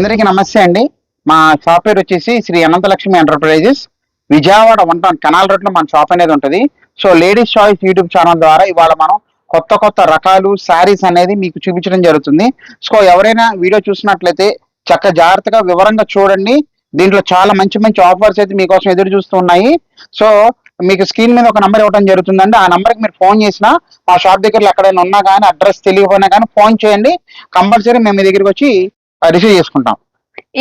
అందరికీ నమస్తే అండి. మా షాప్ పేరు వచ్చేసి Shri Ananthalakshmi enterprises. Vijayawada one town canal రోడ్లో మన షాప్ అనేది ఉంటుంది. So ladies choice YouTube channel ద్వారా ఇవాళ మనం కొత్త కొత్త రకాలు శారీస్ అనేది మీకు చూపించడం జరుగుతుంది. సో ఎవరైనా వీడియో చూసినట్లయితే చక్క జాగ్రత్తగా వివరంగా చూడండి. దీంట్లో చాలా మంచి మంచి ఆఫర్స్ అయితే మీకోసం ఎదురు చూస్తూ ఉన్నాయి. సో మీకు స్క్రీన్ మీద ఒక నంబర్ ఇవ్వడం జరుగుతుందండి. ఆ నంబర్కి మీరు ఫోన్ చేసినా మా షాప్ దగ్గరలో ఎక్కడైనా ఉన్నా కానీ అడ్రస్ తెలియకపోయినా కానీ ఫోన్ చేయండి. కంపల్సరీ మేము మీ దగ్గరికి వచ్చి రిసీవ్ చేసుకుంటాం.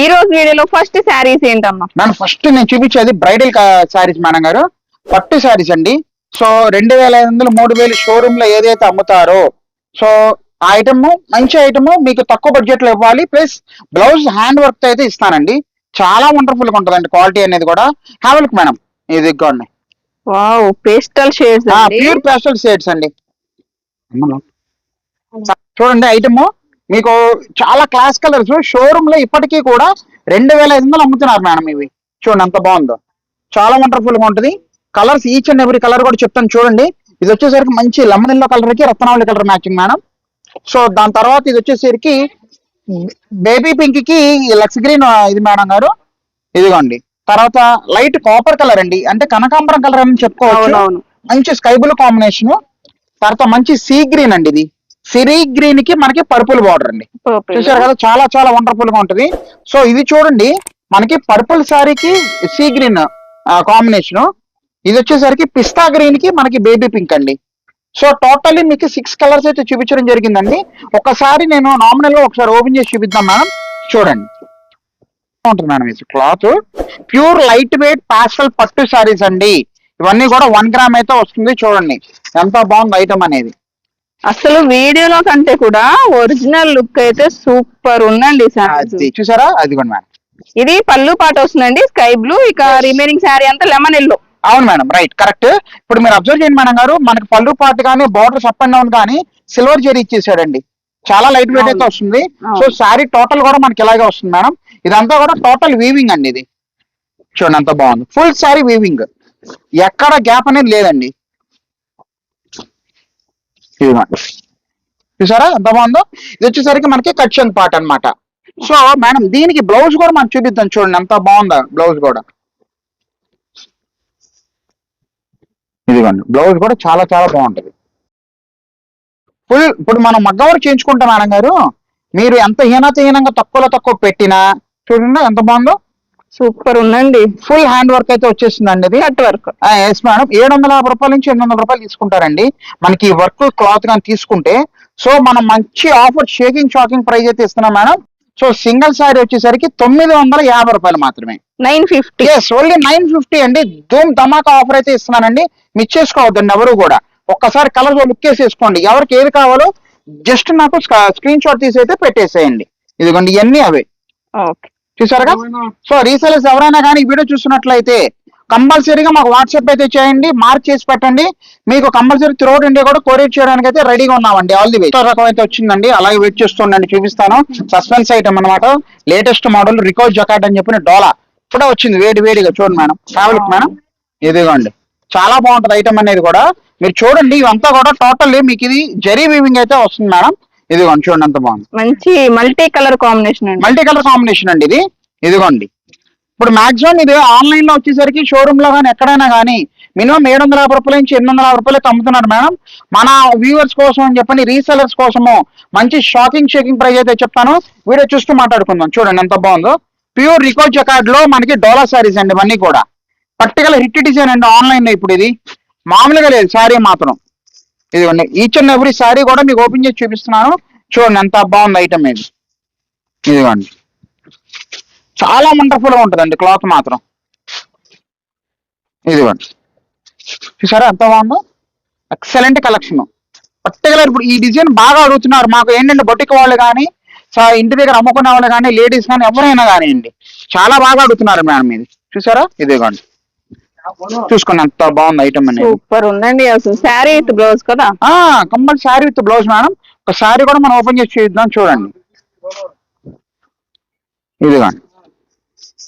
ఈ రోజు వీడియోలో ఫస్ట్ శారీస్ ఏంటమ్మా? మేడం ఫస్ట్ నేను చూపించేది బ్రైడల్ శారీస్ మేడం గారు. పట్టు శారీస్ అండి. సో రెండు వేల ఐదు వందలు మూడు వేలు షోరూమ్లో ఏదైతే అమ్ముతారో సో ఆ ఐటమ్ మంచి ఐటమ్ మీకు తక్కువ బడ్జెట్లో ఇవ్వాలి. ప్లస్ బ్లౌజ్ హ్యాండ్ వర్క్ అయితే ఇస్తానండి. చాలా వండర్ఫుల్గా ఉంటుందండి క్వాలిటీ అనేది కూడా. Have a look madam. ఇది ఇదిగోండి wow pastel shades pure pastel shades అండి. చూడండి ఐటమ్ మీకు చాలా క్లాస్ కలర్స్ షోరూమ్లో ఇప్పటికీ కూడా రెండు వేల ఐదు వందలు అమ్ముతున్నారు మేడం ఇవి. చూడండి ఎంత బాగుందో. చాలా వండర్ఫుల్గా ఉంటుంది. Colours each and every colour కూడా చెప్తాను చూడండి. ఇది వచ్చేసరికి మంచి లెమన్ ఎల్లో కలర్కి రత్నావళి కలర్ మ్యాచింగ్ మేడం. సో దాని తర్వాత ఇది వచ్చేసరికి బేబీ పింక్కి లక్స్ గ్రీన్ ఇది మేడం గారు. ఇదిగోండి. తర్వాత లైట్ కాపర్ కలర్ అండి. అంటే కనకాంబరం కలర్ అని చెప్పుకోవచ్చు. మంచి స్కై బ్లూ కాంబినేషన్ తర్వాత మంచి సీ గ్రీన్ అండి ఇది. సిరీ గ్రీన్కి మనకి పర్పుల్ బార్డర్ అండి. చూసారు కదా చాలా చాలా వండర్ఫుల్గా ఉంటది. సో ఇది చూడండి మనకి పర్పుల్ సారీకి సీ గ్రీన్ కాంబినేషన్ ఇది వచ్చేసరికి పిస్తా గ్రీన్కి మనకి బేబీ పింక్ అండి. సో టోటల్లీ మీకు సిక్స్ కలర్స్ అయితే చూపించడం జరిగిందండి. ఒకసారి నేను నామినల్గా ఒకసారి ఓపెన్ చేసి చూపిద్దాం మేడం చూడండి. ఉంటుంది మేడం ఇది cloth pure light weight pastel పట్టు సారీస్ అండి. ఇవన్నీ కూడా వన్ గ్రామ్ అయితే వస్తుంది చూడండి. ఎంత బాగుంది ఐటమ్ అనేది. అసలు వీడియోలో కంటే కూడా ఒరిజినల్ లుక్ అయితే సూపర్ ఉందండి. అది చూసారా? అది కూడా మేడం. ఇది పళ్ళు పాట వస్తుందండి స్కై బ్లూ ఇక రిమైనింగ్ శారీ అంతా లెమన్ ఎల్లో. అవును మేడం రైట్ కరెక్ట్. ఇప్పుడు మీరు అబ్జర్వ్ చేయండి మేడం గారు మనకి పళ్ళు పాటు కానీ బార్డర్స్ అప్ అండ్ డౌన్ కానీ సిల్వర్ జరీ ఇచ్చేసాడండి. చాలా లైట్ వెయిట్ అయితే. వస్తుంది. సో శారీ టోటల్ కూడా మనకి ఇలాగే వస్తుంది మేడం. ఇదంతా కూడా టోటల్ వీవింగ్ అండి ఇది. చూడండి అంత బాగుంది. Full sari weaving. ఎక్కడ గ్యాప్ అనేది లేదండి. ఇదిగోండి చూసారా? ఎంత బాగుందో? ఇది వచ్చేసరికి మనకి కచ్చంగ్ పార్ట్ అనమాట సో మేడం దీనికి బ్లౌజ్ కూడా మనం చూపిద్దాం చూడండి. ఎంత బాగుందా బ్లౌజ్ కూడా. ఇదిగోండి. బ్లౌజ్ కూడా చాలా చాలా బాగుంటది. ఫుల్ ఇప్పుడు మనం మగ్గవరు చేయించుకుంటాం మేడం గారు. మీరు ఎంత హీనత హీనంగా తక్కువలో తక్కువ పెట్టినా చూడండి ఎంత బాగుందో? సూపర్ ఉందండి. ఫుల్ హ్యాండ్ వర్క్ అయితే వచ్చేసిందండి ఇది కట్ వర్క్. ఎస్ మేడం ఏడు వందల యాభై రూపాయల నుంచి ఎనిమిది వందల రూపాయలు తీసుకుంటారండి. మనకి వర్క్ క్లాత్ కానీ తీసుకుంటే సో మనం మంచి ఆఫర్ షేకింగ్ షాకింగ్ ప్రైస్ అయితే ఇస్తున్నాం మేడం సో సింగిల్ సారీ వచ్చేసరికి తొమ్మిది వందల యాభై రూపాయలు మాత్రమే. Nine fifty. Yes only nine fifty అండి. ధూమ్ ధమాకా ఆఫర్ అయితే ఇస్తున్నానండి. మిస్ చేసుకోవద్దండి ఎవరు కూడా. ఒక్కసారి కలర్ లుక్ వేసేసుకోండి. ఎవరికి ఏది కావాలో జస్ట్ నాకు స్క్రీన్ షాట్ తీసి అయితే పెట్టేసేయండి. ఇదిగోండి ఇవన్నీ అవే. ఓకే. చూసారుగా? సో రీసెలర్స్ ఎవరైనా కానీ ఈ వీడియో చూస్తున్నట్లయితే కంపల్సరీగా మాకు వాట్సాప్ అయితే చేయండి మార్క్ చేసి పెట్టండి. మీకు కంపల్సరీ త్రూఅవుట్ ఇండియా కూడా కొరియర్ చేయడానికి అయితే రెడీగా ఉన్నామండి ఆల్ ది వే రకం అయితే వచ్చిందండి. అలాగే వెయిట్ చేస్తుండండి చూపిస్తాను. సస్పెన్స్ ఐటమ్ అన్నమాట. లేటెస్ట్ మోడల్ రికార్డ్ జకాట్ అని చెప్పిన డోలా ఇప్పుడే వచ్చింది వేడి వేడిగా. చూడండి మేడం. Travel madam. ఇదిగోండి. చాలా బాగుంటది ఐటమ్ అనేది కూడా. మీరు చూడండి ఇవంతా కూడా టోటల్ మీకు ఇది జరీ వీవింగ్ అయితే వస్తుంది మేడం. ఇదిగోండి చూడండి ఎంత బాగుంది. మంచి మల్టీ కలర్ కాంబినేషన్ అండి. మల్టీ కలర్ కాంబినేషన్ అండి ఇది. ఇదిగోండి. ఇప్పుడు మాక్సిమం ఇది ఆన్లైన్లో వచ్చేసరికి షోరూమ్లో కానీ ఎక్కడైనా కానీ మినిమం ఏడు వందల యాభై రూపాయల నుంచి ఎనిమిది వందల యాభై రూపాయలకి అమ్ముతున్నారు మేడం. మన వ్యూవర్స్ కోసం అని చెప్పని రీసెలర్స్ కోసము మంచి షాకింగ్ షేకింగ్ ప్రైస్ అయితే చెప్తాను. వీడియో చూస్తూ మాట్లాడుకుందాం. చూడండి ఎంత బాగుందో. ప్యూర్ రికార్డ్ జకార్డ్లో మనకి డోలా సారీస్ అండి ఇవన్నీ కూడా. పర్టికులర్ హిట్ డిజైన్ అండి ఆన్లైన్లో ఇప్పుడు ఇది. మామూలుగా లేదు సారీ మాత్రం. ఇదిగోండి ఈచ్ అండ్ ఎవ్రీ సారీ కూడా మీకు ఓపెన్ చేసి చూపిస్తున్నాను. చూడండి ఎంత బాగుంది ఐటమ్ ఇది. ఇదిగోండి. చాలా వండర్ఫుల్గా ఉంటుందండి క్లాత్ మాత్రం. ఇదిగోండి. చూసారా ఎంత బాగుందో? ఎక్సలెంట్ కలెక్షన్ పర్టికులర్ ఇప్పుడు ఈ డిజైన్ బాగా అడుగుతున్నారు. మాకు ఏంటంటే బొటిక్ వాళ్ళు కానీ ఇంటి దగ్గర అమ్ముకునే వాళ్ళు కానీ లేడీస్ కానీ ఎవరైనా కానివ్వండి చాలా బాగా అడుగుతున్నారు మేడం ఇది. చూసారా? ఇదిగోండి. చూసుకోండి ఎంత బాగుంది ఐటమ్ అనేది. సూపర్ ఉందండి అసలు శారీ విత్ బ్లౌజ్ కదా? Compulsory sari with blouse madam. ఒక శారీ కూడా మనం ఓపెన్ చేసి చూద్దాం చూడండి. ఇదిగోండి.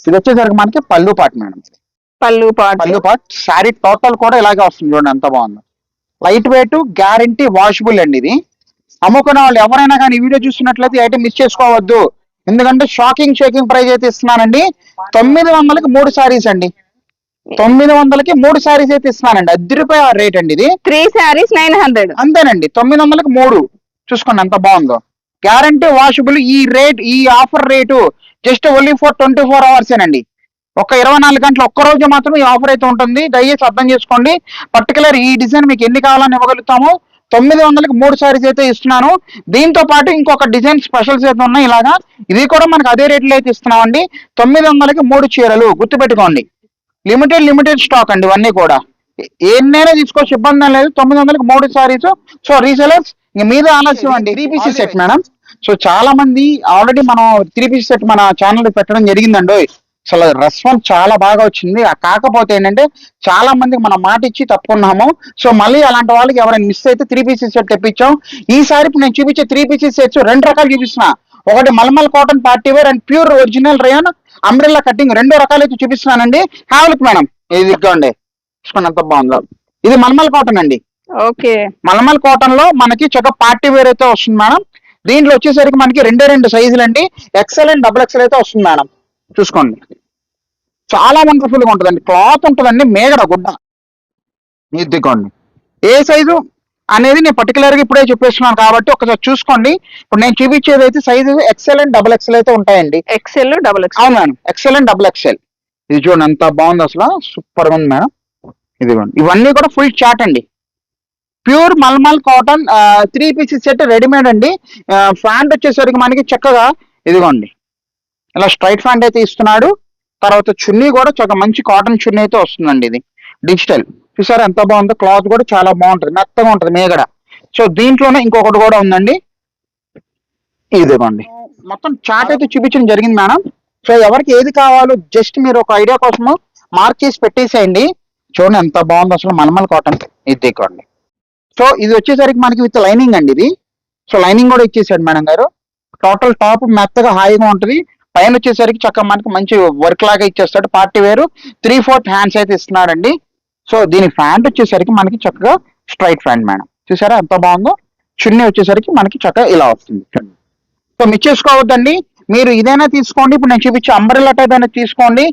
ఇది వచ్చేసరికి మనకి పళ్ళు పాట మేడం. పళ్ళు పాటు పళ్ళు పాట్ శారీ టోటల్ కూడా ఇలాగే వస్తుంది చూడండి ఎంత బాగుందో. లైట్ వెయిట్ గ్యారంటీ వాషబుల్ అండి ఇది. అమ్ముకునే వాళ్ళు ఎవరైనా కానీ ఈ వీడియో చూస్తున్నట్లయితే ఐటమ్ మిస్ చేసుకోవద్దు. ఎందుకంటే షాకింగ్ షేకింగ్ ప్రైస్ అయితే ఇస్తున్నానండి. తొమ్మిది వందలకి మూడు సారీస్ అండి. తొమ్మిది వందలకి మూడు సారీస్ అయితే ఇస్తున్నానండి. అద్దె రూపాయ రేట్ అండి ఇది. Three sarees nine hundred. అంతేనండి. తొమ్మిది వందలకి మూడు. చూసుకోండి ఎంత బాగుందో. గ్యారంటీ వాషబుల్ ఈ రేట్ ఈ offer rate just only for twenty four hours ఏనండి. ఒక ఇరవై నాలుగు గంటలు ఒక్క రోజు మాత్రం ఈ ఆఫర్ అయితే ఉంటుంది. దయచేసి అర్థం చేసుకోండి. పర్టికులర్ ఈ డిజైన్ మీకు ఎన్ని కావాలని ఇవ్వగలుగుతాము తొమ్మిది వందలకి మూడు సారీస్ అయితే ఇస్తున్నాను. దీంతో పాటు ఇంకొక డిజైన్ స్పెషల్స్ అయితే ఉన్నాయి ఇలాగా. ఇది కూడా మనకు అదే రేట్లో అయితే ఇస్తున్నామండి. తొమ్మిది వందలకి మూడు చీరలు. గుర్తుపెట్టుకోండి. లిమిటెడ్ లిమిటెడ్ స్టాక్ అండి ఇవన్నీ కూడా. ఎన్నైనా తీసుకోవచ్చు ఇబ్బంది లేదు. తొమ్మిది వందలకి మూడు సారీస్ సో రీసెలర్స్ ఇంక మీద ఆలస్యం అండి. Three pieces set madam so చాలా మంది ఆల్రెడీ మనం త్రీ పీసెస్ సెట్ మన ఛానల్ పెట్టడం జరిగిందండి. అసలు రెస్పాన్స్ చాలా బాగా వచ్చింది. ఆ కాకపోతే ఏంటంటే చాలా మందికి మనం మాట ఇచ్చి తప్పుకున్నాము. సో మళ్ళీ అలాంటి వాళ్ళకి ఎవరైనా మిస్ అయితే త్రీ పీసెస్ సెట్ తెప్పించాం. ఈసారి ఇప్పుడు నేను చూపించే త్రీ పీసెస్ సెట్స్ రెండు రకాలు చూపిస్తున్నా. ఒకటి mulmul cotton party wear and pure original rayon umbrella cutting రెండు రకాలు అయితే చూపిస్తున్నానండి. Have a look madam. ఇది ఇదిగోండి. చూసుకోండి ఎంత బాగుందో. ఇది మల్మల్ కాటన్ అండి. ఓకే. మల్మల్ కాటన్లో మనకి చక్క పార్టీ వేర్ అయితే వస్తుంది మేడం. దీంట్లో వచ్చేసరికి మనకి రెండే రెండు సైజులు అండి. ఎక్సెల్ అండ్ డబుల్ ఎక్సెల్ అయితే వస్తుంది మేడం. చూసుకోండి. చాలా వండర్ఫుల్గా ఉంటుందండి. క్లాత్ ఉంటుందండి. మేగడ గుడ్డ. ఇదిగోండి. ఏ సైజు అనేది నేను పర్టికులర్గా ఇప్పుడే చెప్పేస్తున్నాను కాబట్టి ఒకసారి చూసుకోండి. ఇప్పుడు నేను చూపించేది అయితే size XL and double XL అయితే ఉంటాయండి. ఎక్సెల్ డబుల్ ఎక్సెల్ అవును madam. XL and double XL ఇది చూడండి ఎంత బాగుంది అసలు. సూపర్ ఉంది మేడం. ఇదిగోండి. ఇవన్నీ కూడా ఫుల్ చాట్ అండి. Pure mulmul cotton three pieces set readymade అండి. ఫ్యాంట్ వచ్చేసరికి మనకి చక్కగా ఇదిగోండి. ఇలా స్ట్రైట్ ఫ్యాంట్ అయితే ఇస్తున్నాడు. తర్వాత చున్నీ కూడా చక్కగా మంచి కాటన్ చున్నీ అయితే వస్తుందండి ఇది. డిజిటల్. చూసారా ఎంత బాగుందో? క్లాత్ కూడా చాలా బాగుంటుంది. మెత్తగా ఉంటుంది మేగడ. సో దీంట్లోనే ఇంకొకటి కూడా ఉందండి. ఇదిగోండి. మొత్తం చాట్ అయితే చూపించడం జరిగింది మేడం. సో ఎవరికి ఏది కావాలో జస్ట్ మీరు ఒక ఐడియా కోసము మార్క్ చేసి పెట్టేసేయండి. చూడండి ఎంత బాగుందో అసలు మల్మల్ కాటన్. ఇది సో ఇది వచ్చేసరికి మనకి విత్ లైనింగ్ అండి ఇది. సో లైనింగ్ కూడా ఇచ్చేసాడు మేడం గారు. టోటల్ టాప్ మెత్తగా హాయిగా ఉంటుంది. పైన వచ్చేసరికి చక్కగా మనకి మంచి వర్క్ లాగా ఇచ్చేస్తాడు. పార్టీ వేరు. త్రీ ఫోర్త్ హ్యాండ్స్ అయితే ఇస్తున్నాడండి. సో దీని ఫ్యాంట్ వచ్చేసరికి మనకి చక్కగా స్ట్రైట్ ఫ్యాంట్ మేడం. చూసారా ఎంత బాగుందో? చున్నీ వచ్చేసరికి మనకి చక్కగా ఇలా వస్తుంది. సో మిస్ చేసుకోవద్దండి. మీరు ఇదైనా తీసుకోండి. ఇప్పుడు నేను చూపించే అంబరిల్లా టైప్ అయినా తీసుకోండి.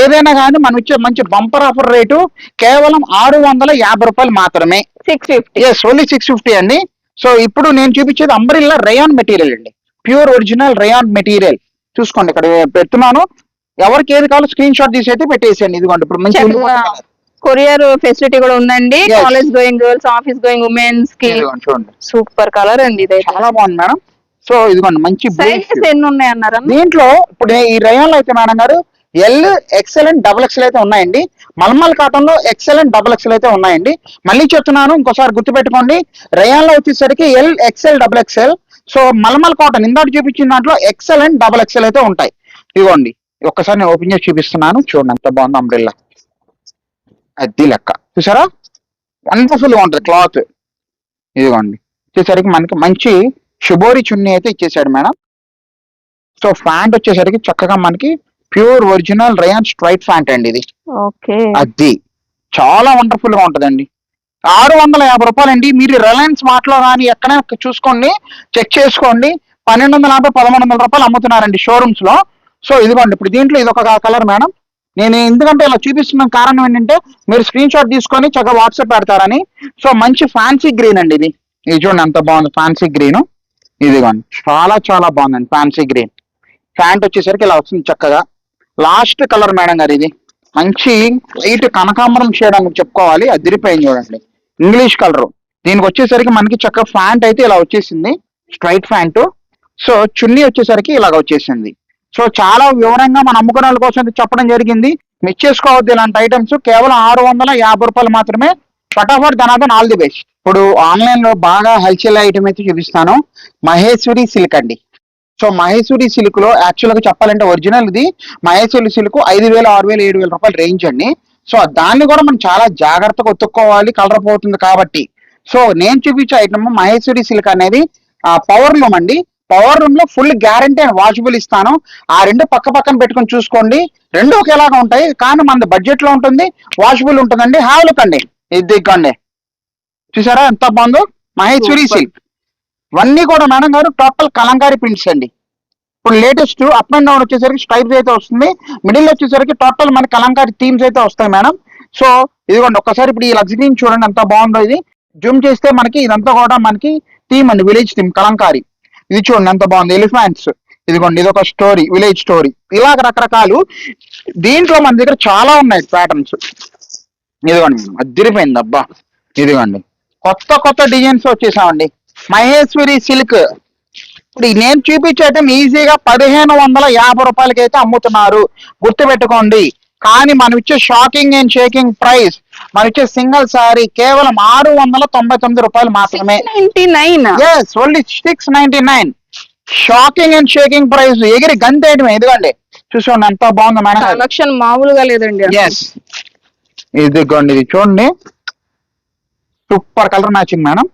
ఏదైనా కానీ మనం ఇచ్చే మంచి బంపర్ ఆఫర్ రేటు కేవలం ఆరు వందల యాభై రూపాయలు మాత్రమే. Six fifty yes only six fifty అండి. సో ఇప్పుడు నేను చూపించేది అంబరిల్లా రేయాన్ మెటీరియల్ అండి. ప్యూర్ ఒరిజినల్ రేయాన్ మెటీరియల్ చూసుకోండి ఇక్కడ పెడుతున్నాను. ఎవరికి ఏది కావాలో స్క్రీన్ షాట్ తీసి అయితే పెట్టేసేయండి. ఇదిగోండి ఇప్పుడు మంచి కొరియర్ ఫెసిలిటీ కూడా ఉందండి. Yes. College going girls office going ఉమెన్స్కి ఇదిగోండి చూడండి సూపర్ కలర్ అండి ఇదైతే. చాలా బాగుంది మేడం. సో ఇదిగోండి మంచి సైజెస్ ఎన్ని ఉన్నాయి అన్నారా దీంట్లో ఇప్పుడు ఈ రయాన్లో అయితే మేడం గారు L XL and double XL అయితే ఉన్నాయండి. మల్మల్ కాటన్లో ఎక్సెల్ అండ్ డబుల్ ఎక్సెల్ అయితే ఉన్నాయండి. మళ్ళీ చెప్తున్నాను ఇంకోసారి గుర్తుపెట్టుకోండి. రయాన్లో వచ్చేసరికి L XL double XL so mulmul cotton ఇందాక చూపించిన దాంట్లో ఎక్సెల్ అండ్ డబుల్ ఎక్సెల్ అయితే ఉంటాయి. ఇదిగోండి ఒక్కసారి నేను ఓపెన్ చేసి చూపిస్తున్నాను. చూడండి ఎంత బాగుంది అంబ్రిల్లా అది లెక్క. చూసారా? వండర్ఫుల్గా ఉంటుంది క్లాత్ ఇదిగోండి. వచ్చేసరికి మనకి మంచి షుబోరి చున్నీ అయితే ఇచ్చేసాడు మేడం. సో ఫ్యాంట్ వచ్చేసరికి చక్కగా మనకి pure original rayon straight pant అండి ఇది. ఓకే. అది. చాలా వండర్ఫుల్గా ఉంటదండి. ఆరు వందల యాభై రూపాయలండి. మీరు రిలయన్స్ మార్ట్లో కానీ ఎక్కడైనా చూసుకోండి చెక్ చేసుకోండి. పన్నెండు వందల యాభై పదమూడు వందల రూపాయలు అమ్ముతున్నారండి షోరూమ్స్లో. సో ఇదిగోండి ఇప్పుడు దీంట్లో ఇది ఒక కలర్ మేడం. నేను ఎందుకంటే ఇలా చూపిస్తున్న కారణం ఏంటంటే మీరు స్క్రీన్ షాట్ తీసుకొని చక్కగా వాట్సాప్ పెడతారని. సో మంచి ఫ్యాన్సీ గ్రీన్ అండి ఇది. ఇది చూడండి ఎంత బాగుంది ఫ్యాన్సీ గ్రీన్ ఇదిగోండి చాలా చాలా బాగుందండి ఫ్యాన్సీ గ్రీన్ ప్యాంట్ వచ్చేసరికి ఇలా వస్తుంది చక్కగా. లాస్ట్ కలర్ మేడం గారు ఇది. మంచి లైట్ కనకాంబరం షేడ్ అని చెప్పుకోవాలి. అదిరిపోయింది చూడండి. ఇంగ్లీష్ కలర్ దీనికి వచ్చేసరికి మనకి చక్కగా ప్యాంట్ అయితే ఇలా వచ్చేసింది. స్ట్రైట్ ప్యాంటు సో చున్నీ వచ్చేసరికి ఇలాగ వచ్చేసింది. సో చాలా వివరంగా మన అమ్ముకునే కోసం చెప్పడం జరిగింది. మిస్ చేసుకోవద్దు ఇలాంటి ఐటమ్స్ కేవలం ఆరు వందల యాభై రూపాయలు మాత్రమే. ఫటాఫట్ ధనాథన్ ఆల్ ది బెస్ట్ ఇప్పుడు ఆన్లైన్లో బాగా హల్చల్ ఐటమ్ అయితే చూపిస్తాను. మహేశ్వరి సిల్క్ అండి. సో మహేశ్వరి సిల్క్లో యాక్చువల్గా చెప్పాలంటే ఒరిజినల్ ఇది. మహేశ్వరి సిల్క్ ఐదు వేల ఆరు వేలు ఏడు వేల రూపాయలు రేంజ్ అండి. సో దాన్ని కూడా మనం చాలా జాగ్రత్తగా ఒత్తుక్కోవాలి కలర్ పోతుంది కాబట్టి. సో నేను చూపించే ఐటమ్ మహేశ్వరి సిల్క్ అనేది పవర్ లూమ్ అండి. పవర్ రూమ్లో ఫుల్ గ్యారంటీ అండ్ వాషబుల్ ఇస్తాను. ఆ రెండు పక్క పక్కన పెట్టుకొని చూసుకోండి. రెండు ఒకేలాగా ఉంటాయి. కానీ మన బడ్జెట్లో ఉంటుంది. వాషబుల్ ఉంటుందండి. హ్యావ్ లుక్ అండి. ఇది దిగ్గండి చూసారా ఎంత బాగుందో? మహేశ్వరి. సిల్క్ ఇవన్నీ కూడా మేడం గారు టోటల్ కలంకారీ ప్రింట్స్ అండి. ఇప్పుడు లేటెస్ట్ అప్ అండ్ డౌన్ వచ్చేసరికి స్ట్రైప్స్ అయితే వస్తుంది. మిడిల్ వచ్చేసరికి టోటల్ మన కలంకారీ థీమ్స్ అయితే వస్తాయి మేడం. సో ఇదిగోండి. ఒక్కసారి ఇప్పుడు ఈ లగ్జరీ చూడండి ఎంత బాగుందో ఇది. జూమ్ చేస్తే మనకి ఇదంతా కూడా మనకి థీమ్ అండి. Village theme Kalamkari. ఇది చూడండి ఎంత బాగుంది. ఎలిఫెంట్స్ ఇదిగోండి ఇది ఒక స్టోరీ విలేజ్ స్టోరీ ఇలాగ రకరకాలు దీంట్లో మన దగ్గర చాలా ఉన్నాయి ప్యాటర్న్స్ ఇదిగోండి అదిరిపోయింది అబ్బా. ఇదిగోండి కొత్త కొత్త డిజైన్స్ వచ్చేసామండి. మహేశ్వరి సిల్క్ ఇప్పుడు నేను చూపించేటం ఈజీగా పదిహేను వందల యాభై రూపాయలకి అయితే అమ్ముతున్నారు. గుర్తుపెట్టుకోండి. కానీ మనం ఇచ్చే షాకింగ్ అండ్ షేకింగ్ ప్రైస్ మనం ఇచ్చే సింగిల్ సారీ కేవలం ఆరు వందల తొంభై తొమ్మిది రూపాయలు మాత్రమే. Only six ninety nine shocking and shaking price ఎగిరి గంతేయటమే. ఇదిగోండి చూసుకోండి ఎంత బాగుంది మేడం. కలెక్షన్ మామూలుగా లేదండి. ఎస్ ఇదిగోండి ఇది చూడండి. Super colour matching madam.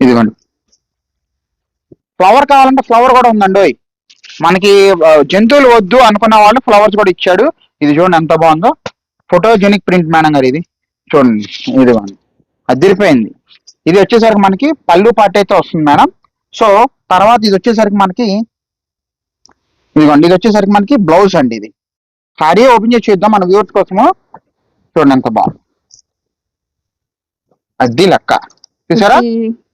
ఇదిగోండి. ఫ్లవర్ కావాలంటే ఫ్లవర్ కూడా ఉందండి. మనకి జంతువులు వద్దు అనుకున్న వాళ్ళు ఫ్లవర్స్ కూడా ఇచ్చాడు. ఇది చూడండి ఎంత బాగుందో. ఫోటోజెనిక్ ప్రింట్ మేడం గారు ఇది. చూడండి ఇదిగోండి అదిరిపోయింది. ఇది వచ్చేసరికి మనకి పళ్ళు పాట అయితే వస్తుంది మేడం సో తర్వాత ఇది వచ్చేసరికి మనకి ఇదిగోండి ఇది వచ్చేసరికి మనకి బ్లౌజ్ అండి ఇది. సారీ ఓపెన్ చేసి చూద్దాం మన వ్యూవర్స్ కోసము. చూడండి ఎంత బాగుంది. అది లెక్క. చూసారా?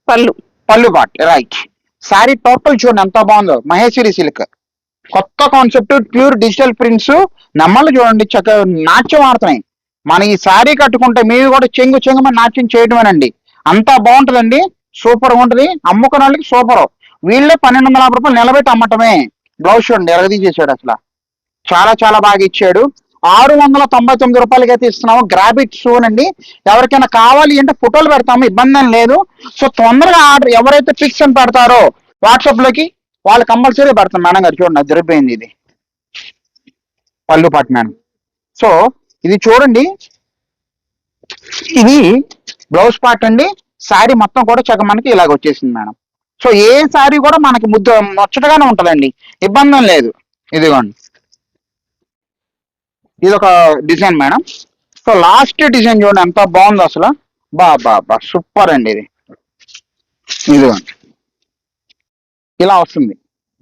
పళ్ళు. పళ్ళు పాట్ రైట్ సారీ టోటల్ చూడండి ఎంత బాగుందో. మహేశ్వరి సిల్క్ కొత్త కాన్సెప్ట్ ప్యూర్ డిజిటల్ ప్రింట్స్ నమ్మలు చూడండి చక్క నాట్యం ఆడుతున్నాయి. మన ఈ శారీ కట్టుకుంటే మీరు కూడా చెంగు చెంగు నాట్యం చేయడమేనండి. అంతా బాగుంటుందండి. సూపర్ ఉంటుంది. అమ్ముకున్న వాళ్ళకి సూపర్ వీళ్ళే పన్నెండు వందల యాభై రూపాయలు నిలబెట్టి అమ్మటమే. బ్లౌజ్ చూడండి ఎరగదీసేసాడు అసలు. చాలా చాలా బాగా ఇచ్చాడు. ఆరు వందల తొంభై తొమ్మిది రూపాయలకి అయితే ఇస్తున్నాము గ్రాబిట్ షూన్ అండి ఎవరికైనా కావాలి అంటే ఫోటోలు పెడతాము ఇబ్బంది లేదు. సో తొందరగా ఆర్డర్ ఎవరైతే పిక్స్ అని పెడతారో వాట్సాప్లోకి వాళ్ళు కంపల్సరీ పెడతాం మేడం గారు చూడండి అది జరిపోయింది ఇది. పళ్ళు మేడం సో ఇది చూడండి. ఇది బ్లౌజ్ పార్ట్ అండి. శారీ మొత్తం కూడా చక్క మనకి ఇలాగ వచ్చేసింది మేడం. సో ఏ శారీ కూడా మనకి ముద్ద ముచ్చటగానే ఉంటుందండి. ఇబ్బంది లేదు. ఇదిగోండి. ఇది ఒక design madam. So last design చూడండి ఎంత బాగుందో అసలు. బా బా బా సూపర్ అండి ఇది. ఇదిగోండి. ఇలా వస్తుంది.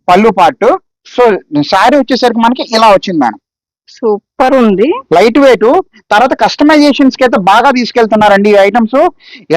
పళ్ళు పార్ట్ సో శారీ వచ్చేసరికి మనకి ఇలా వచ్చింది మేడం. సూపర్ ఉంది. Light weight. తర్వాత కస్టమైజేషన్స్కి అయితే బాగా తీసుకెళ్తున్నారండి ఈ ఐటమ్స్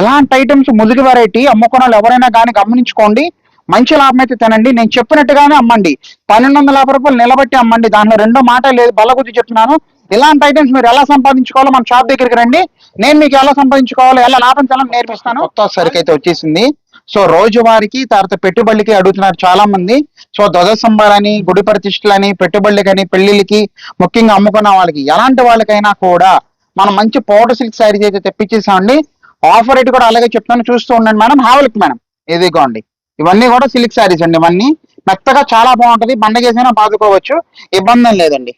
ఎలాంటి ఐటమ్స్ ముదుగు వెరైటీ అమ్ముకున్న ఎవరైనా కానీ గమనించుకోండి. మంచి లాభం అయితే తినండి. నేను చెప్పినట్టుగానే అమ్మండి. పన్నెండు వందల యాభై రూపాయలు నిలబెట్టి అమ్మండి. దాంట్లో రెండో మాట లేదు. బలగుద్ది చెప్తున్నాను. ఇలాంటి ఐటమ్స్ మీరు ఎలా సంపాదించుకోవాలో మన షాప్ దగ్గరికి రండి. నేను మీకు ఎలా సంపాదించుకోవాలో ఎలా లాభం చేయాలని నేర్పిస్తాను. కొత్త సరికి అయితే వచ్చేసింది. సో రోజువారికి తర్వాత పెట్టుబడికి అడుగుతున్నారు చాలా మంది సో ధ్వజ సంబరాలని గుడి ప్రతిష్టలని పెట్టుబడులకని పెళ్ళిళ్ళకి ముఖ్యంగా అమ్ముకున్న వాళ్ళకి ఎలాంటి వాళ్ళకైనా కూడా మనం మంచి పౌడర్ సిల్క్ శారీస్ అయితే తెప్పించేసామండి. ఆఫర్ రేట్ కూడా అలాగే చెప్తాను. చూస్తూ ఉండండి మేడం. హావలిక్ మేడం ఇదిగోండి. ఇవన్నీ కూడా సిల్క్ శారీస్ అండి ఇవన్నీ. మెత్తగా చాలా బాగుంటది. బండగేసైనా బాదుకోవచ్చు. ఇబ్బంది లేదండి.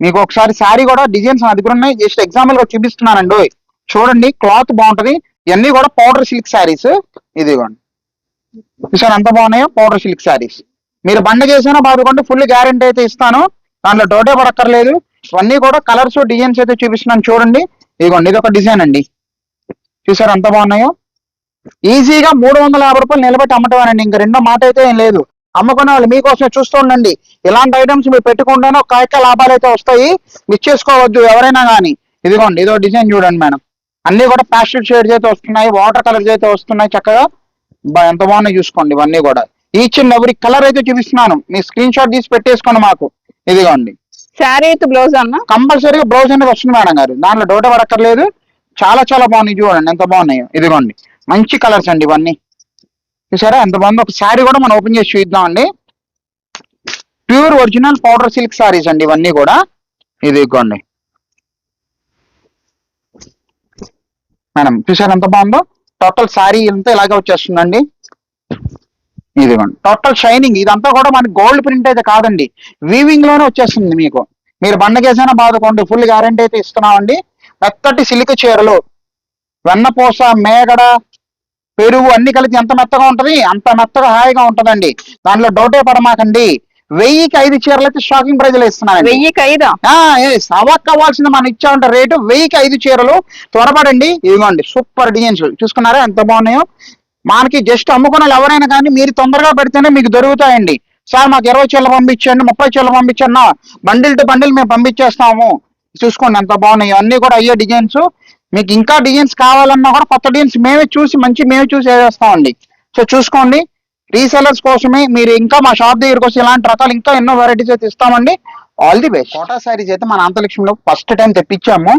మీకు ఒకసారి శారీ కూడా డిజైన్స్ నా దగ్గర ఉన్నాయి. జస్ట్ ఎగ్జాంపుల్గా చూపిస్తున్నానండి. చూడండి క్లాత్ బాగుంటది. ఇవన్నీ కూడా పౌడర్ సిల్క్ శారీస్ ఇదిగోండి. చూసారు ఎంత బాగున్నాయో? పౌడర్ సిల్క్ శారీస్ మీరు బండ చేసినా బాదుకోండి ఫుల్ గ్యారంటీ అయితే ఇస్తాను. దాంట్లో డోటే పడక్కర్లేదు. ఇవన్నీ కూడా కలర్స్ డిజైన్స్ అయితే చూపిస్తున్నాను. చూడండి. ఇదిగోండి ఇది ఒక డిజైన్ అండి. చూసారు ఎంత బాగున్నాయో? ఈజీగా మూడు వందల యాభై రూపాయలు నిలబెట్టి అమ్మటమేనండి. ఇంకా రెండో మాట అయితే ఏం లేదు. అమ్ముకునే వాళ్ళు మీకోసమే చూస్తూ ఉండండి. ఇలాంటి ఐటమ్స్ మీరు పెట్టుకుంటేనే ఒక కాయక లాభాలు అయితే వస్తాయి. మిస్ చేసుకోవద్దు ఎవరైనా కానీ ఇదిగోండి ఇదో డిజైన్ చూడండి మేడం. అన్ని కూడా ప్యాస్టల్ షేడ్స్ అయితే వస్తున్నాయి. వాటర్ కలర్స్ అయితే వస్తున్నాయి. చక్కగా ఎంత బాగున్నాయి చూసుకోండి ఇవన్నీ కూడా. ఈచ్ అండ్ ఎవరి కలర్ అయితే చూపిస్తున్నాను. మీ స్క్రీన్ షాట్ తీసి పెట్టేసుకోండి మాకు. ఇదిగోండి. శారీ అయితే బ్లౌజ్ అన్న? కంపల్సరీగా బ్లౌజ్ అనేది వస్తుంది మేడం గారు. దాంట్లో డోట పడక్కర్లేదు. చాలా చాలా బాగున్నాయి చూడండి. ఎంత బాగున్నాయో. ఇదిగోండి. మంచి కలర్స్ అండి ఇవన్నీ. చూసారా? ఎంత బాగుందో. ఒక శారీ కూడా మనం ఓపెన్ చేసి చూద్దాం అండి pure original powder silk sarees అండి ఇవన్నీ కూడా. ఇదిగోండి మేడం చూసారు ఎంత బాగుందో? టోటల్ శారీ అంతా ఇలాగే వచ్చేస్తుందండి. ఇదిగోండి టోటల్ షైనింగ్. ఇదంతా కూడా మనకి గోల్డ్ ప్రింట్ అయితే కాదండి. వీవింగ్లోనే వచ్చేస్తుంది మీకు. మీరు బండకేసైనా బాదుకోండి. ఫుల్ గ్యారంటీ అయితే ఇస్తున్నామండి. మెత్తటి సిలిక చీరలు. వెన్నపూస మేగడ పెరుగు అన్ని కలిపి ఎంత మెత్తగా ఉంటది అంత మెత్తగా హాయిగా ఉంటదండి. దాంట్లో డౌటే పడమాకండి. వెయ్యికి ఐదు చీరలు అయితే షాకింగ్ ప్రైజ్లు ఇస్తున్నానండి. వెయ్యికి ఐదా? సవక్ అవ్వాల్సింది మనం ఇచ్చామంటే రేటు వెయ్యికి ఐదు చీరలు. త్వరపడండి. ఇదిగోండి సూపర్ డిజైన్స్ చూసుకున్నారా ఎంత బాగున్నాయో? మనకి జస్ట్ అమ్ముకున్న ఎవరైనా కానీ మీరు తొందరగా పెడితేనే మీకు దొరుకుతాయండి. సార్ మాకు ఇరవై చీరలు పంపించండి ముప్పై చీరలు పంపించండి. బండిల్ టు బండిల్ మేము పంపించేస్తాము. చూసుకోండి ఎంత బాగున్నాయి. ఇవన్నీ కూడా అయ్యే డిజైన్స్ మీకు ఇంకా డిజైన్స్ కావాలన్నా కూడా కొత్త డిజైన్స్ మేమే చూసి మంచి మేమే చూసి వేసేస్తామండి. సో చూసుకోండి. రీసెలర్స్ కోసమే మీరు ఇంకా మా షాప్ దగ్గరకు వచ్చి ఇలాంటి రకాలు ఇంకా ఎన్నో వెరైటీస్ అయితే ఇస్తామండి. All the best Kota sarees అయితే మన అంతరిక్షంలో ఫస్ట్ టైం తెప్పించాము.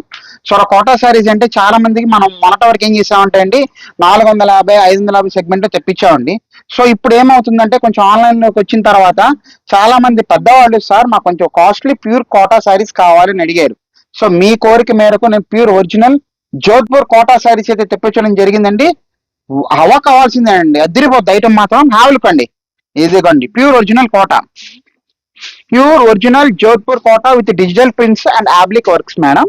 సో కోటా శారీస్ అంటే చాలా మందికి మనం మొన్నటి వరకు ఏం చేసామంటే అండి నాలుగు వందల యాభై ఐదు వందల యాభై సెగ్మెంట్ తెప్పించామండి. సో ఇప్పుడు ఏమవుతుందంటే కొంచెం ఆన్లైన్లోకి వచ్చిన తర్వాత చాలా మంది పెద్దవాళ్ళు సార్ మాకు కొంచెం కాస్ట్లీ ప్యూర్ కోటా శారీస్ కావాలని అడిగారు. సో మీ కోరిక మేరకు నేను ప్యూర్ ఒరిజినల్ జోధ్పూర్ కోటా శారీస్ అయితే తెప్పించడం జరిగిందండి. హవా కావాల్సిందే అండి. అద్దరిపోద్ది ఐటమ్ మాత్రం. హావులకండి ఇదిగోండి pure original Kota. Pure original Jodhpur Kota with digital prints and appliqué works madam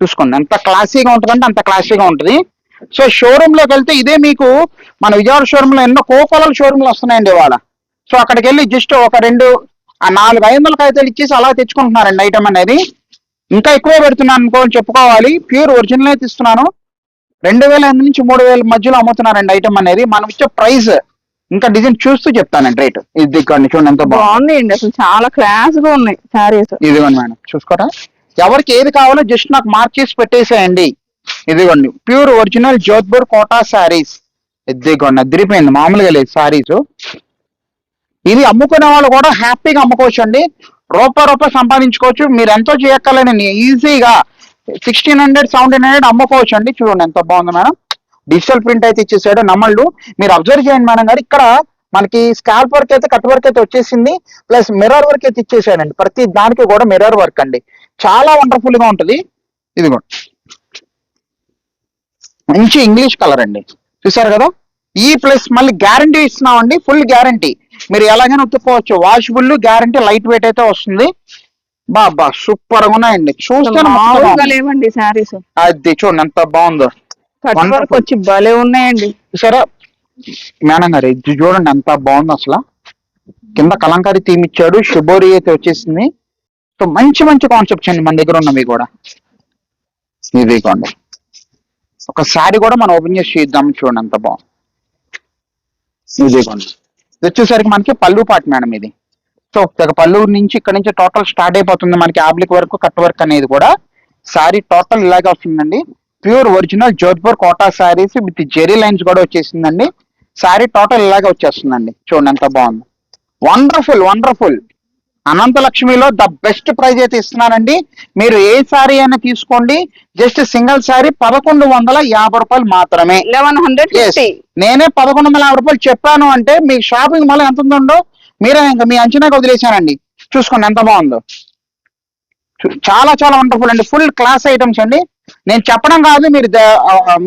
చూసుకోండి. ఎంత క్లాసీగా ఉంటుందంటే అంత క్లాసీగా ఉంటుంది. సో షోరూమ్లోకి వెళ్తే ఇదే మీకు మన విజయవాడ షోరూమ్లో ఎన్నో కోకోలల షోరూమ్లు వస్తున్నాయండి ఇవాళ. సో అక్కడికి వెళ్ళి జస్ట్ ఒక రెండు ఆ నాలుగు ఐదు వందల కాగితాలు ఇచ్చేసి అలా తెచ్చుకుంటున్నారండి ఐటమ్ అనేది. ఇంకా ఎక్కువ పెడుతున్నాను అనుకో అని చెప్పుకోవాలి. ప్యూర్ ఒరిజినల్ అయితే ఇస్తున్నాను రెండు వేల ఎనిమిది నుంచి మూడు వేల మధ్యలో అమ్ముతున్నారండి ఐటమ్ అనేది. మనం ఇచ్చే ప్రైస్ ఇంకా డిజైన్ చూస్తూ చెప్తానండి రేట్. ఇది ఇక్కడ చూడండి ఎంత బాగుంది బాగుంది అసలు చాలా క్లాస్గా ఉన్నాయి శారీస్. ఇదిగోండి మేడం చూసుకోరా? ఎవరికి ఏది కావాలో జస్ట్ నాకు మార్క్ చేసి పెట్టేసేయండి. ఇదిగోండి ప్యూర్ ఒరిజినల్ జోధ్పూర్ కోటా శారీస్. ఇదిగోండి అదిరిపోయింది. మామూలుగా లేదు శారీస్. ఇది అమ్ముకునే వాళ్ళు కూడా హ్యాపీగా అమ్ముకోవచ్చు అండి రూపాయి రూపాయి సంపాదించుకోవచ్చు. మీరు ఎంతో చేయక్కర్లేని ఈజీగా సిక్స్టీన్ హండ్రెడ్ సెవెంటీన్ హండ్రెడ్ అమ్ముకోవచ్చు అండి చూడండి ఎంత బాగుంది మేడం. డిజిటల్ ప్రింట్ అయితే ఇచ్చేసాడు నమ్మళ్ళు మీరు అబ్జర్వ్ చేయండి మేడం గారు. ఇక్కడ మనకి స్కాల్ప్ వర్క్ అయితే కట్ వర్క్ అయితే వచ్చేసింది. ప్లస్ మిర్రర్ వర్క్ అయితే ఇచ్చేసాడండి. ప్రతి దానికి కూడా మిర్రర్ వర్క్ అండి. చాలా వండర్ఫుల్గా ఉంటుంది. ఇదిగోండి. మంచి ఇంగ్లీష్ కలర్ అండి. చూసారు కదా? E ఈ ప్లస్ మళ్ళీ గ్యారంటీ ఇస్తున్నామండి. ఫుల్ గ్యారంటీ మీరు ఎలాగైనా ఉతుక్కోవచ్చు. వాషబుల్ గ్యారంటీ లైట్ వెయిట్ అయితే వస్తుంది. బాబా సూపర్గా ఉన్నాయండి. చూస్తే మామూలుగా లేవండి శారీస్. అది చూడండి ఎంత బాగుందో. వర్క్. వచ్చి భలే ఉన్నాయండి. చూసారా మేడం గారు ఇది చూడండి ఎంత బాగుంది అసలు. కింద కలంకారీ థీమ్ ఇచ్చాడు. షుబోరి అయితే వచ్చేసింది. సో మంచి మంచి కాన్సెప్ట్స్ అండి మన దగ్గర ఉన్నవి కూడా. ఇదిగోండి ఒక శారీ కూడా మనం ఓపెన్ చేసి చూద్దాం చూడండి ఎంత బాగుంది. ఇదిగోండి ఇది వచ్చేసరికి మనకి పళ్ళు పాట మేడం ఇది. సో ఒక పళ్ళు నుంచి ఇక్కడ నుంచి టోటల్ స్టార్ట్ అయిపోతుంది మనకి ఆబ్లిక్ వర్క్ కట్ వర్క్ అనేది కూడా. శారీ టోటల్ ఇలాగే వస్తుందండి. Pure original Jodhpur Kota saris with zari lines కూడా వచ్చేసిందండి. శారీ టోటల్ ఇలాగే వచ్చేస్తుందండి. చూడండి ఎంత బాగుంది. వండర్ఫుల్ వండర్ఫుల్ అనంత లక్ష్మిలో ద బెస్ట్ ప్రైజ్ అయితే ఇస్తున్నానండి మీరు ఏ శారీ అయినా తీసుకోండి. జస్ట్ సింగిల్ శారీ పదకొండు వందల యాభై రూపాయలు మాత్రమే. లెవెన్ హండ్రెడ్ నేనే పదకొండు వందల యాభై రూపాయలు చెప్పాను అంటే మీ షాపింగ్ మళ్ళీ ఎంత ఉందో మీరే ఇంకా మీ అంచనాకి వదిలేశానండి. చూసుకోండి ఎంత బాగుందో. చాలా చాలా వండర్ఫుల్ అండి. ఫుల్ క్లాస్ ఐటమ్స్ అండి. నేను చెప్పడం కాదు మీరు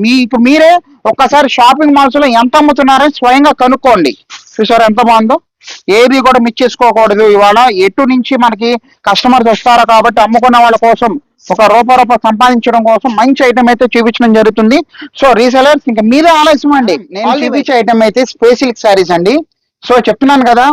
మీకు మీరే ఒక్కసారి షాపింగ్ మాల్స్లో ఎంత అమ్ముతున్నారో స్వయంగా కనుక్కోండి. చూసారా ఎంత బాగుందో? ఏది కూడా మిస్ చేసుకోకూడదు. ఇవాళ ఎటు నుంచి మనకి కస్టమర్స్ వస్తారో కాబట్టి అమ్ముకున్న వాళ్ళ కోసం ఒక రూపాయి రూపాయి సంపాదించడం కోసం మంచి ఐటమ్ అయితే చూపించడం జరుగుతుంది. సో రీసెలర్స్ ఇంకా మీరే ఆలస్యం అండి. నేను చూపించే ఐటమ్ అయితే స్పేస్ సిల్క్ శారీస్ అండి. సో చెప్తున్నాను కదా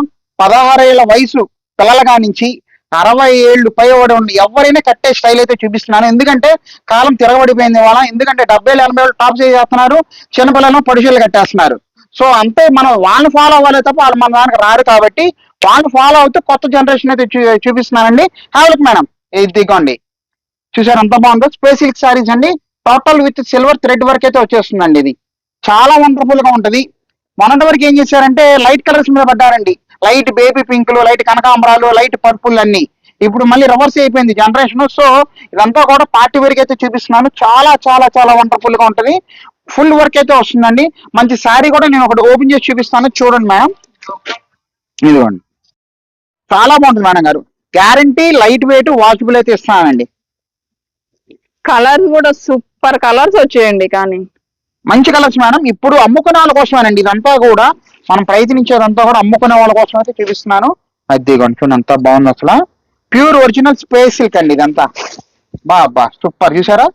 పదహారు ఏళ్ళ వయసు పిల్లలుగా నుంచి అరవై ఏళ్ళు పైబడి ఉండి ఎవరైనా కట్టే స్టైల్ అయితే చూపిస్తున్నాను. ఎందుకంటే కాలం తిరగబడిపోయింది ఇవాళ. ఎందుకంటే డెబ్బై ఏళ్ళు ఎనభై ఏళ్ళు టాప్ చేస్తున్నారు చిన్నపిల్లలు పొడిచీలు కట్టేస్తున్నారు. సో అంతే మనం వాళ్ళని ఫాలో అవ్వాలి తప్ప వాళ్ళు మన దానికి రారు కాబట్టి వాళ్ళు ఫాలో అవుతూ కొత్త జనరేషన్ అయితే చూ- చూపిస్తున్నానండి హ్యావ్ మేడం ఇది దిగోండి చూసారు ఎంత బాగుందో? స్పేస్ సిల్క్ శారీస్ అండి. Total with silver thread work అయితే వచ్చేస్తుందండి ఇది. చాలా వండర్ఫుల్గా ఉంటది. మొన్నటి వరకు ఏం చేశారంటే లైట్ కలర్స్ మీద పడ్డారండి. లైట్ బేబీ పింక్లు లైట్ కనకాంబరాలు లైట్ పర్పుల్ అన్ని. ఇప్పుడు మళ్ళీ రివర్స్ అయిపోయింది జనరేషన్ సో ఇదంతా కూడా పార్టీ వేర్ అయితే చూపిస్తున్నాను. చాలా చాలా చాలా వండర్ఫుల్గా ఉంటది. ఫుల్ వర్క్ అయితే వస్తుందండి. మంచి శారీ కూడా నేను ఒకటి ఓపెన్ చేసి చూపిస్తాను. చూడండి మేడం. ఇదిగోండి. చాలా బాగుంటుంది మేడం గారు. గ్యారంటీ లైట్ వెయిట్ వాషబుల్ అయితే ఇస్తున్నానండి. కలర్స్ కూడా సూపర్ కలర్స్ వచ్చాయండి కానీ. మంచి కలర్స్ మేడం. ఇప్పుడు అమ్ముకునే వాళ్ళ కోసమేనండి ఇదంతా కూడా. మనం ప్రయత్నించేదంతా కూడా అమ్ముకునే వాళ్ళ కోసం అయితే చూపిస్తున్నాను. అది చూడండి అంతా బాగుంది అసలు. ప్యూర్ ఒరిజినల్ స్పేస్ సిల్క్ అండి ఇదంతా. బా బా సూపర్. చూసారా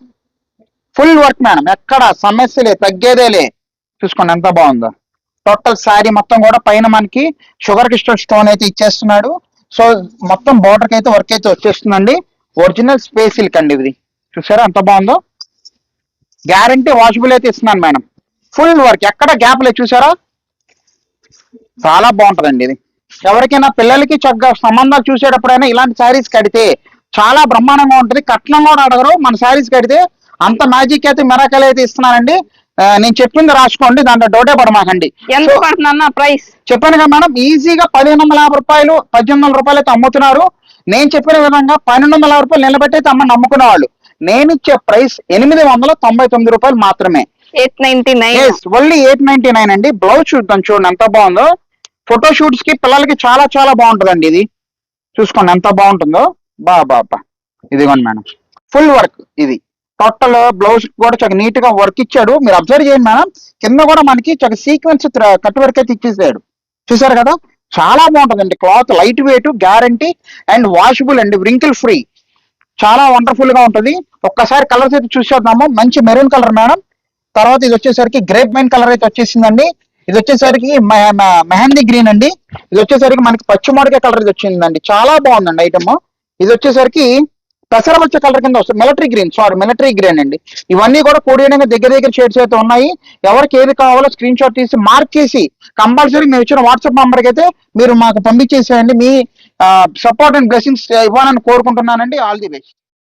ఫుల్ వర్క్ మేడం. ఎక్కడ సమస్యలే తగ్గేదేలే చూసుకోండి ఎంత బాగుందో. టోటల్ శారీ మొత్తం కూడా పైన మనకి షుగర్ క్రిస్టల్ స్టోన్ అయితే ఇచ్చేస్తున్నాడు. సో మొత్తం బార్డర్కి అయితే వర్క్ అయితే వచ్చేస్తుందండి. ఒరిజినల్ స్పేస్ సిల్క్ అండి ఇది. చూసారా ఎంత బాగుందో. గ్యారంటీ వాషబుల్ అయితే ఇస్తున్నాను మేడం. Full work. ఎక్కడ గ్యాప్ లేదు చూసారా చాలా బాగుంటుందండి ఇది. ఎవరికైనా పిల్లలకి చక్కగా సంబంధాలు చూసేటప్పుడైనా ఇలాంటి శారీస్ కడితే చాలా బ్రహ్మాండంగా ఉంటుంది. కట్నం కూడా అడగరు. మన శారీస్ కడితే అంత మ్యాజిక్ అయితే మెరకల్ అయితే ఇస్తున్నానండి నేను చెప్పింది రాసుకోండి. దాంట్లో డౌటే పడమాకండి. ఎంత పడుతుందన్న ప్రైస్ చెప్పాను కదా మేడం ఈజీగా పదిహేను వందల యాభై రూపాయలు పద్దెనిమిది వందల రూపాయలు అయితే అమ్ముతున్నారు. నేను చెప్పిన విధంగా పన్నెండు వందల యాభై రూపాయలు నిలబెట్టి అయితే అమ్మని నమ్ముకునే వాళ్ళు నేను ఇచ్చే ప్రైస్ ఎనిమిది వందల తొంభై తొమ్మిది రూపాయలు మాత్రమే. Eight ninety nine only eight ninety nine అండి. బ్లౌజ్ చూద్దాం చూడండి ఎంత బాగుందో. ఫోటో షూట్స్కి పిల్లలకి చాలా చాలా బాగుంటుందండి ఇది. చూసుకోండి ఎంత బాగుంటుందో. బా బా బా. ఇదిగోండి మేడం. ఫుల్ వర్క్ ఇది. టోటల్ బ్లౌజ్ కూడా చాలా నీట్గా వర్క్ ఇచ్చాడు. మీరు అబ్జర్వ్ చేయండి మేడం. కింద కూడా మనకి చాలా సీక్వెన్స్ కట్ వర్క్ అయితే ఇచ్చేసాడు. చూసారు కదా? చాలా బాగుంటుందండి. Cloth light weight guarantee and washable అండి వ్రింకిల్ ఫ్రీ చాలా వండర్ఫుల్గా ఉంటుంది. ఒక్కసారి కలర్స్ అయితే చూసేద్దాము. మంచి మెరూన్ కలర్ మేడం. తర్వాత ఇది వచ్చేసరికి గ్రేప్ మెయిన్ కలర్ అయితే వచ్చేసిందండి. ఇది వచ్చేసరికి మె- మెహందీ గ్రీన్ అండి. ఇది వచ్చేసరికి మనకి పచ్చి మామిడికాయ కలర్ ఇది వచ్చిందండి. చాలా బాగుందండి ఐటమ్. ఇది వచ్చేసరికి పెసరపచ్చ కలర్ కింద వస్తుంది. Military green sorry military green అండి. ఇవన్నీ కూడా కోడియడంగా దగ్గర దగ్గర షేడ్స్ అయితే ఉన్నాయి. ఎవరికి ఏది కావాలో స్క్రీన్ షాట్ తీసి మార్క్ చేసి కంపల్సరీ మేము ఇచ్చిన వాట్సాప్ నంబర్కి అయితే మీరు మాకు పంపించేసేయండి. మీ సపోర్ట్ అండ్ బ్లెస్సింగ్స్ ఇవ్వాలని కోరుకుంటున్నానండి. All the best.